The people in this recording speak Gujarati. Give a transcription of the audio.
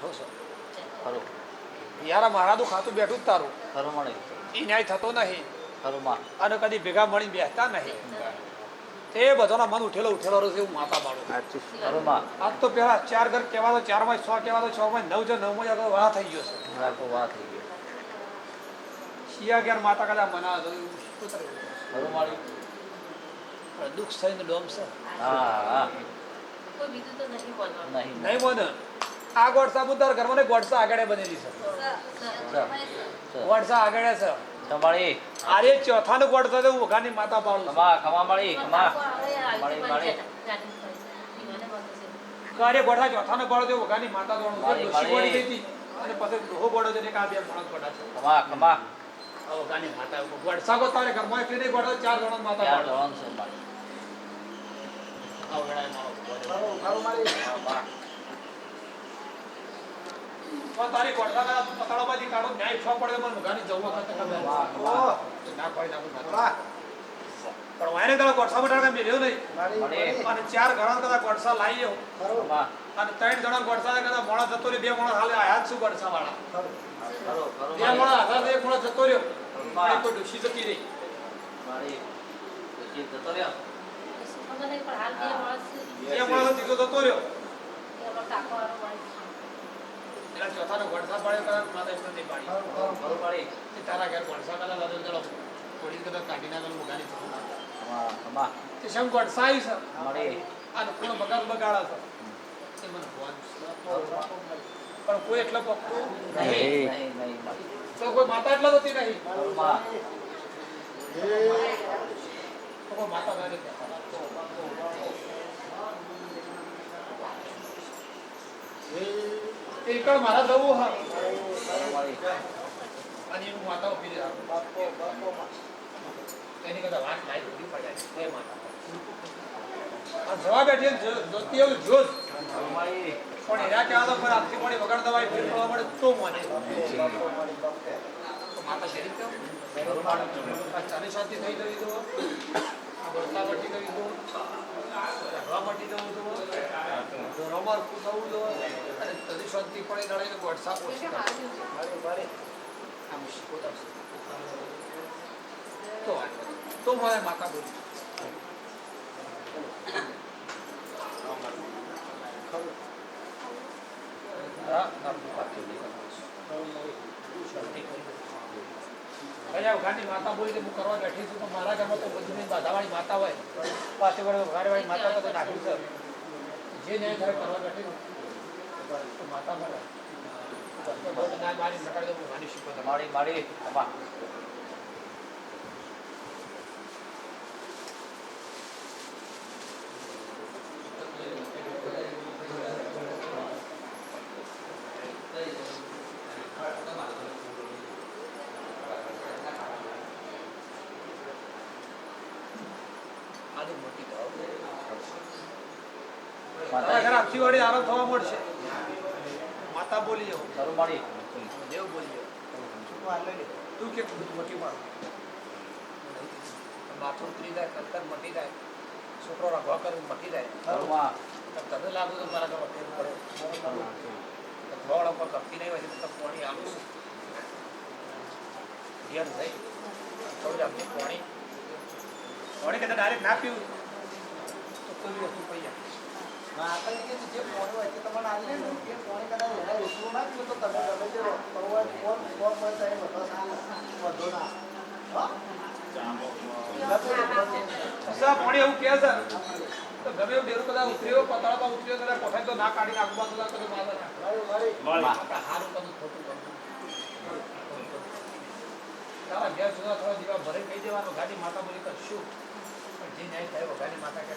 બેઠો છે ખરું યાર મારા ખાતું બેઠું જ તારું. ખરું મળી એ ન્યાય થતો નહીં. ખરું માં અને કદી ભેગા મળી બેસતા નહીં. તે બધાના મન ઉઠેલો ઉઠેલો રહે છે એવું માતા બાળું. ખરું માં આજ તો પેલા ચાર ઘર કહેવા તો ચારમાં છ કહેવા તો છ માં નવ જો નવમાં વાહ થઈ ગયો છે. થઈ ગઈ શિયા ઘેર માતા કદાચ મના? ખરું મળી દુઃખ થઈને ડોમ છે. હા હા. નહીં બોલવાનું. નહીં નહીં બોને આ ગોડસા મુદ્દાર ઘરમાં ગોડસા આગળ બનેલી છે. ગોડસા આગળ છે. ખમાળી આરે ચોથાનો ગોડસા તો ઉઘાની માતા પાડું ખમા ખમા મળી ખમા મળી મળી કારે ગોડા ચોથાનો ગોળો તો ઉઘાની માતા દોડું મળી મારી, મારી. ગોળી હતી. અને પછી ડોહો ગોળો છે ને આ બે માણસ ગોડા છે. ખમા ખમા ઉઘાની માતા. ગોડસા ગો તારે ઘરમાં એકલી નહીં ગોડો ચાર જણા માતા ચાર. ધોરણ છે મારી આ ઉઘાડાએ મારો ગોળો. ખમા. પણ તારી ગોડસા ના પતાળામાંથી કાઢો ન્યાય છ પડે તો મને ઉઘાની જવું વખત ખબર વાહ, વાહ. ના પાડી નાખું પણ વાયને તારા ગોડસા બટાકા મેલ્યો નહીં. અને ચાર ઘણા કદાચ ગોઠસા લાવી અને ત્રણ જણા ગોડસા કદાચ મોણા જતો રહ્યો બે મોણા હાલે આયા જ શું ગોડસા વાળા બે મોણા હાથા એક મોણા જતો રહ્યો. એક કોઈ ડૂસી જતી રહી મારી પછી જતો રહ્યો? બે મોણા જતો રહ્યો. ચોથાનો ગોડસા પાડ્યો કદાચ માતા પાડી. તે તારા ઘેર ગોડસા કદાચ ચલો થોડી કદાચ કાઢી નાખેલું મુગાની ખમા ખમા તે શેમ ગોડસા છે? અને કોણ બગાડ બગાડા છે. મને ભગવાન પણ કોઈ એટલો નહીં તો કોઈ માતા એટલા નથી નહીં? કોઈ માતા નથી એકડ મારા દવું હા. અને એનું માતા એની કરતા વાત લાઈ ઊભી પડાય એ માતા. જવા બેઠી પણ એના કહેવા પણ આખી પડી વગર દવાઈ ફેર પડવા મળે તો મને માતા શરીર કેવું? ચાલી શાંતિ થઈ જવી આ બરતા મટી ગઈ તો? હવા મટી જવું તો? રોમર થવું તો અને તદી શાંતિ પડે લડાઈને વોટ્સઅપ ઓછી શીખવતા હશે. તો. તો મારે માતા બોલી. માતા બોલી તો હું કરવા બેઠી છું, પણ મારા ઘરમાં તો બધી બાધાવાળી માતા હોય. પાસે વાળી માતા તો નાખ્યું છે. જે ન્યાય થાય કરવા બેઠી માતા મળે ના મારી નકારી દઉં માની શીખો તમારે માળી માળી ખમા આની મોટી થાવ તારા માતા ઘરે વાળી થવા મળશે. માતા બોલી ખરું મળી દેવ બોલી જાઓ. તું કે મોટી માં માથું ઉતરી જાય કંકર મટી જાય. છોકરો રખવા કરે મટી જાય. તને લાગુ તો મારા ઘરમાં ફેર પડે. ઉપર કપી નહીં હોય તો પાણી આવું ઘેર જઈ. થોડી આપણી પાણી. પાણી કદાચ ડાયરેક્ટ ના પીવું? તો કોઈ વસ્તુ સસા પાણી એવું કે છે તો ગમે એવું ડેરું કદાચ ઉતર્યો પતાળામાં ઉતર્યો કદાચ કોઠાઈ તો ના કાઢી નાખવા તો ગાડી માતા બોલી કરશું પણ જે ન્યાય થાય ગાડી માતા કે